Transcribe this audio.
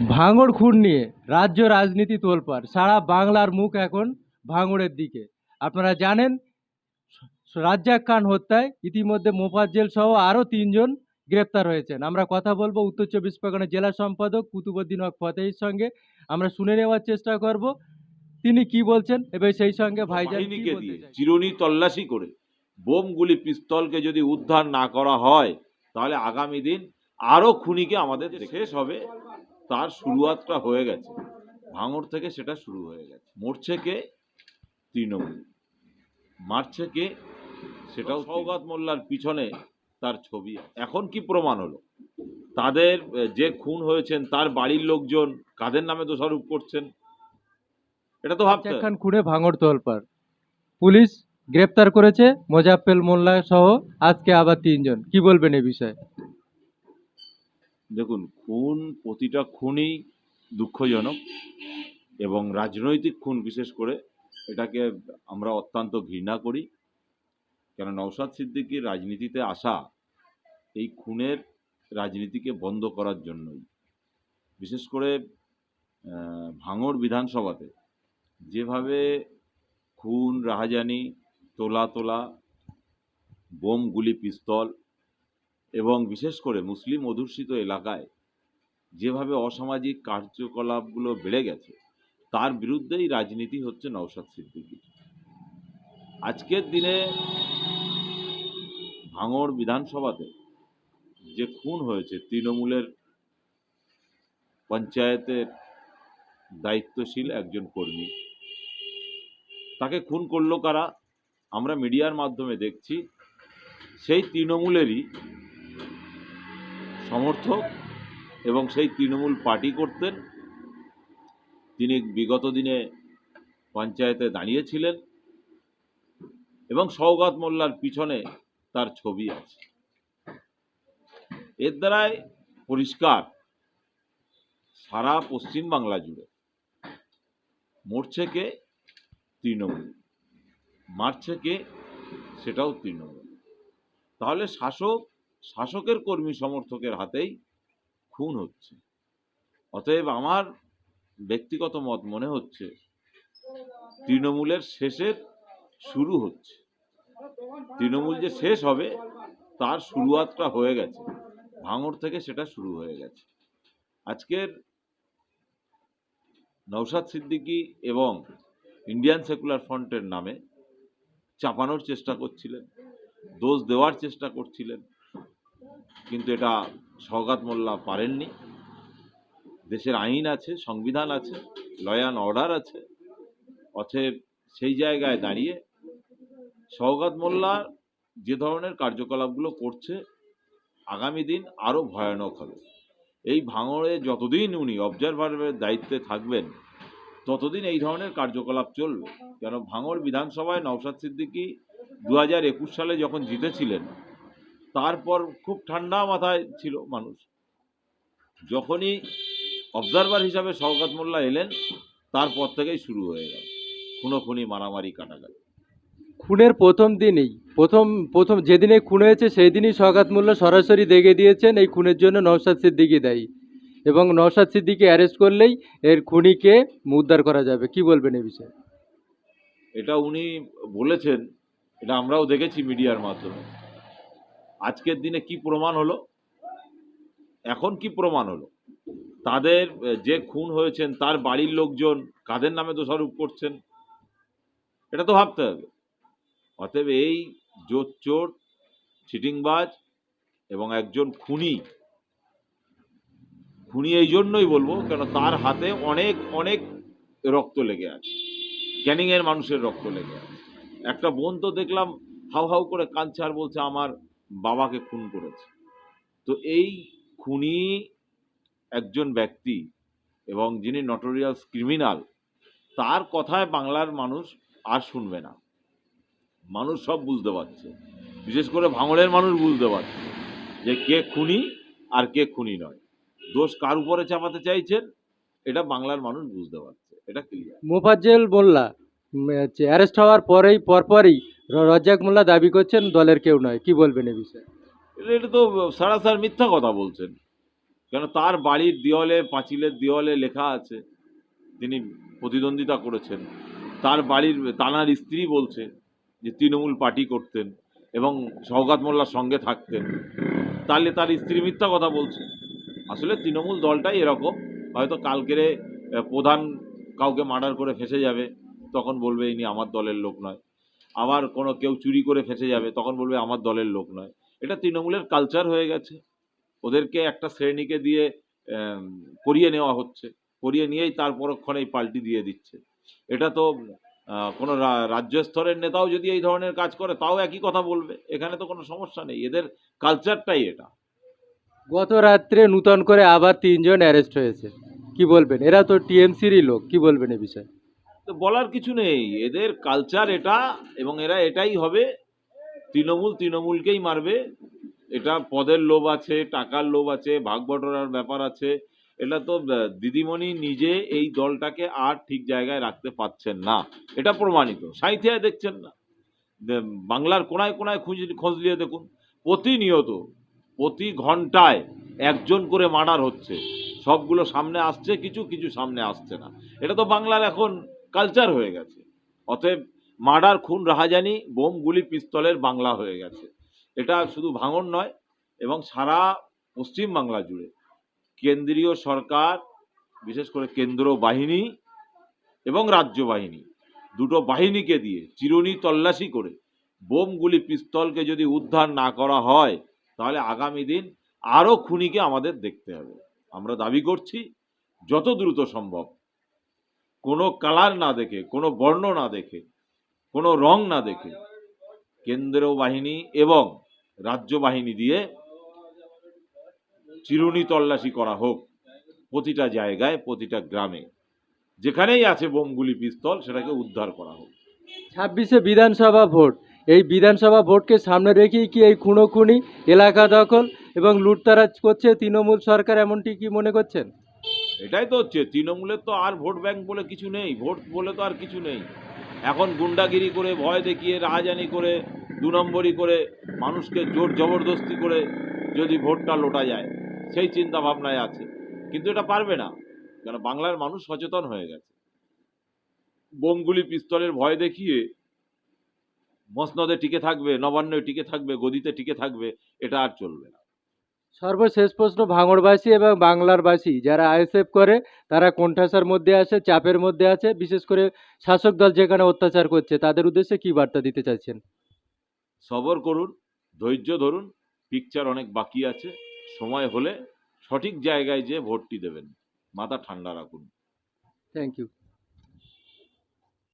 ভাঙড় খুন নিয়ে রাজ্য রাজনীতি তোলপাড়। সারা বাংলার মুখ এখন ভাঙড়ের দিকে। আপনারা জানেন রাজ্জাক খান হত্যায় ইতিমধ্যে মোফাজ্জেল সহ আরও তিনজন গ্রেপ্তার হয়েছেন। আমরা কথা বলব উত্তর চব্বিশ পরগনা জেলা সম্পাদক কুতুবুদ্দিন হক ফতেহির সঙ্গে। আমরা শুনে নেওয়ার চেষ্টা করব তিনি কি বলছেন? এবং সেই সঙ্গে ভাইজান চিরুনি তল্লাশি করে বোমগুলি পিস্তলকে যদি উদ্ধার না করা হয় তাহলে আগামী দিন আরও খুনিকে আমাদের শেষ হবে। তার শুরুয়াতটা হয়ে গেছে। ভাঙড় থেকে সেটা শুরু হয়ে গেছে। মরছে কে? তৃণমূল। মারছে কে? সেটাও সৌগাত মোল্লার পিছনে তার ছবি এখন কি প্রমাণ হলো? তাদের যে খুন হয়েছেন তার বাড়ির লোকজন কাদের নামে দোষারোপ করছেন? এটা তো ভাবতে রাজ্জাক হবে। খান খুনে ভাঙড় তোলপাড়। পুলিশ গ্রেপ্তার করেছে মোজাফেল মোল্লা সহ আজকে আবার তিনজন। কি বলবেন এ বিষয়ে? দেখুন, খুন প্রতিটা খুনই দুঃখজনক এবং রাজনৈতিক খুন বিশেষ করে এটাকে আমরা অত্যন্ত ঘৃণা করি। কেন নওশাদ সিদ্দিকীর রাজনীতিতে আসা এই খুনের রাজনীতিকে বন্ধ করার জন্যই। বিশেষ করে ভাঙড় বিধানসভাতে যেভাবে খুন, রাহাজানি তোলা তোলা বোম গুলি পিস্তল এবং বিশেষ করে মুসলিম অধ্যুষিত এলাকায় যেভাবে অসামাজিক কার্যকলাপগুলো বেড়ে গেছে, তার বিরুদ্ধেই রাজনীতি হচ্ছে নওশাদ সিদ্দিকী আজকের দিনে ভাঙড় বিধানসভাতে যে খুন হয়েছে, তৃণমূলের পঞ্চায়েতের দায়িত্বশীল একজন কর্মী, তাকে খুন করল কারা? আমরা মিডিয়ার মাধ্যমে দেখছি, সেই তৃণমূলেরই সমর্থক এবং সেই তৃণমূল পার্টি করতেন। তিনি বিগত দিনে পঞ্চায়েতে দাঁড়িয়েছিলেন এবং সৌগাত মোল্লার পিছনে তার ছবি আছে। এর দ্বারাই পরিষ্কার সারা পশ্চিম বাংলা জুড়ে মরছে কে তৃণমূল, মারছে কে সেটাও তৃণমূল। তাহলে শাসক শাসকের কর্মী সমর্থকের হাতেই খুন হচ্ছে। অতএব আমার ব্যক্তিগত মত মনে হচ্ছে, তৃণমূলের শেষের শুরু হচ্ছে। তৃণমূল যে শেষ হবে, তার শুরুয়াতটা হয়ে গেছে। ভাঙড় থেকে সেটা শুরু হয়ে গেছে। আজকের নৌসাদ সিদ্দিকী এবং ইন্ডিয়ান সেকুলার ফ্রন্টের নামে চাপানোর চেষ্টা করছিলেন, দোষ দেওয়ার চেষ্টা করছিলেন। কিন্তু এটা সওগাত মোল্লা পারেননি। দেশের আইন আছে, সংবিধান আছে, ল অ্যান্ড অর্ডার আছে। অতএব সেই জায়গায় দাঁড়িয়ে সওগাত মোল্লা যে ধরনের কার্যকলাপগুলো করছে, আগামী দিন আরও ভয়ানক হবে। এই ভাঙড়ে যতদিন উনি অবজারভারের দায়িত্বে থাকবেন, ততদিন এই ধরনের কার্যকলাপ চলবে। কেন ভাঙড় বিধানসভায় নওশাদ সিদ্দিকী দু হাজার একুশ সালে যখন জিতেছিলেন তারপর খুব ঠান্ডা মাথায় ছিল মানুষ। যখনই অবজারভার হিসাবে শওকত মোল্লা এলেন তারপর থেকেই শুরু হয়ে গেল। খুনোখুনি মারামারি কাটা কাটাকাটি। খুনের প্রথম দিনেই প্রথম প্রথম যেদিনে খুন হয়েছে সেই দিনই সগাত মোল্লা সরাসরি দেখে দিয়েছেন এই খুনের জন্য নওশাদ সিদ্দিকি দায়ী। এবং নওশাদ সিদ্দিকি অ্যারেস্ট করলেই এর খুনিকে উদ্ধার করা যাবে। কি বলবেন এই বিষয়ে? এটা উনি বলেছেন এটা আমরাও দেখেছি মিডিয়ার মাধ্যমে। আজকের দিনে কি প্রমাণ হলো? এখন কি প্রমাণ হলো? তাদের যে খুন হয়েছেন, তার বাড়ির লোকজন কাদের নামে দোষারোপ করছেন? এটা তো ভাবতে হবে। অতএব এই জোর চোর চিটিংবাজ এবং একজন খুনি খুনি এই জন্যই বলব, কেন তার হাতে অনেক অনেক রক্ত লেগে আছে। ক্যানিংয়ের মানুষের রক্ত লেগে আছে। একটা বোন তো দেখলাম হাউ হাউ করে কাঁদছে আর বলছে, আমার বাবাকে খুন করেছে। তো এই খুনি একজন ব্যক্তি এবং যিনি নটোরিয়াস ক্রিমিনাল তার কথায় বাংলার মানুষ আর শুনবে না। মানুষ সব বুঝতে পারছে। বিশেষ করে ভাঙড়ের মানুষ বুঝতে পারছে যে কে খুনি আর কে খুনি নয়। দোষ কার উপরে চাপাতে চাইছেন, এটা বাংলার মানুষ বুঝতে পারছে। এটা ক্লিয়ার মোফাজ্জেল মোল্লা অ্যারেস্ট হওয়ার পরেই, পরপরই রজ্জাক মোল্লা দাবি করছেন দলের কেউ নয়। কি বলবেন এ বিষয়ে? এটা তো সারাসার মিথ্যা কথা বলছেন। কেন তার বাড়ির দেওয়ালে, পাঁচিলের দেওয়ালে লেখা আছে, তিনি প্রতিদ্বন্দ্বিতা করেছেন। তার বাড়ির তানার স্ত্রী বলছে যে তৃণমূল পার্টি করতেন এবং সৌগাত মোল্লার সঙ্গে থাকতেন। তাহলে তার স্ত্রী মিথ্যা কথা বলছে। আসলে তৃণমূল দলটাই এরকম। হয়তো কালকেরে প্রধান কাউকে মার্ডার করে ফেসে যাবে, তখন বলবে ইনি আমার দলের লোক নয়। আবার কোনো কেউ চুরি করে ফেসে যাবে, তখন বলবে আমার দলের লোক নয়। এটা তৃণমূলের কালচার হয়ে গেছে। ওদেরকে একটা শ্রেণীকে দিয়ে করিয়ে নেওয়া হচ্ছে। করিয়ে নিয়েই তার পরক্ষণেই পাল্টি দিয়ে দিচ্ছে। এটা তো কোনো রাজ্য স্তরের নেতাও যদি এই ধরনের কাজ করে, তাও একই কথা বলবে। এখানে তো কোনো সমস্যা নেই। এদের কালচারটাই এটা। গত রাত্রে নূতন করে আবার তিনজন অ্যারেস্ট হয়েছে। কি বলবেন? এরা তো টিএমসিরই লোক। কি বলবেন এ বিষয়ে? তো বলার কিছু নেই। এদের কালচার এটা এবং এরা এটাই হবে। তৃণমূল তৃণমূলকেই মারবে। এটা পদের লোভ আছে, টাকার লোভ আছে, ভাগ বটরার ব্যাপার আছে। এটা তো দিদিমণি নিজে এই দলটাকে আর ঠিক জায়গায় রাখতে পারছেন না। এটা প্রমাণিত। সাঁইথিয়ায় দেখছেন না। বাংলার কোনায় কোনায় খুঁজ, খোঁজ নিয়ে দেখুন। প্রতিনিয়ত, প্রতি ঘন্টায় একজন করে মার্ডার হচ্ছে। সবগুলো সামনে আসছে, কিছু কিছু সামনে আসছে না। এটা তো বাংলার এখন কালচার হয়ে গেছে। অতএব মার্ডার, খুন, রাহাজানি, বোম, গুলি, পিস্তলের বাংলা হয়ে গেছে। এটা শুধু ভাঙন নয়, এবং সারা পশ্চিম বাংলা জুড়ে কেন্দ্রীয় সরকার, বিশেষ করে কেন্দ্র বাহিনী এবং রাজ্য বাহিনী, দুটো বাহিনীকে দিয়ে চিরুনি তল্লাশি করে বোম, গুলি, পিস্তলকে যদি উদ্ধার না করা হয়, তাহলে আগামী দিন আরও খুনিকে আমাদের দেখতে হবে। আমরা দাবি করছি, যত দ্রুত সম্ভব কোনো কালার না দেখে, কোনো বর্ণ না দেখে, কোনো রং না দেখে কেন্দ্র বাহিনী এবং রাজ্য বাহিনী দিয়ে চিরুনি তল্লাশি করা হোক প্রতিটা জায়গায়, প্রতিটা গ্রামে। যেখানেই আছে বোমগুলি, পিস্তল, সেটাকে উদ্ধার করা হোক। ছাব্বিশে বিধানসভা ভোট। এই বিধানসভা ভোটকে সামনে রেখেই কি এই খুনোখুনি এলাকা দখল এবং লুটতারাজ করছে তৃণমূল সরকার এমনটি কি মনে করছেন? এটাই তো হচ্ছে, তৃণমূলের তো আর ভোট ব্যাংক বলে কিছু নেই, ভোট বলে তো আর কিছু নেই। এখন গুন্ডাগিরি করে, ভয় দেখিয়ে, রাহাজানি করে, দু নম্বরই করে, মানুষকে জোর জবরদস্তি করে যদি ভোটটা লোটা যায়, সেই চিন্তা ভাবনায় আছে। কিন্তু এটা পারবে না, কেন বাংলার মানুষ সচেতন হয়ে গেছে। বোমগুলি পিস্তলের ভয় দেখিয়ে, মসনদে টিকে থাকবে নবান্নে টিকে থাকবে, গদিতে টিকে থাকবে, এটা আর চলবে না। সর্বশেষ প্রশ্ন ভাঙড়বাসী এবং বাংলারবাসী। যারা আইএসএফ করে তারা কোণঠাসার মধ্যে আছে চাপের মধ্যে আছে বিশেষ করে শাসক দল যেখানে অত্যাচার করছে তাদের উদ্দেশ্যে কি বার্তা দিতে চাইছেন? সবর করুন ধৈর্য ধরুন পিকচার অনেক বাকি আছে। সময় হলে সঠিক জায়গায় যে ভোটটি দেবেন। মাথা ঠান্ডা রাখুন। Thank you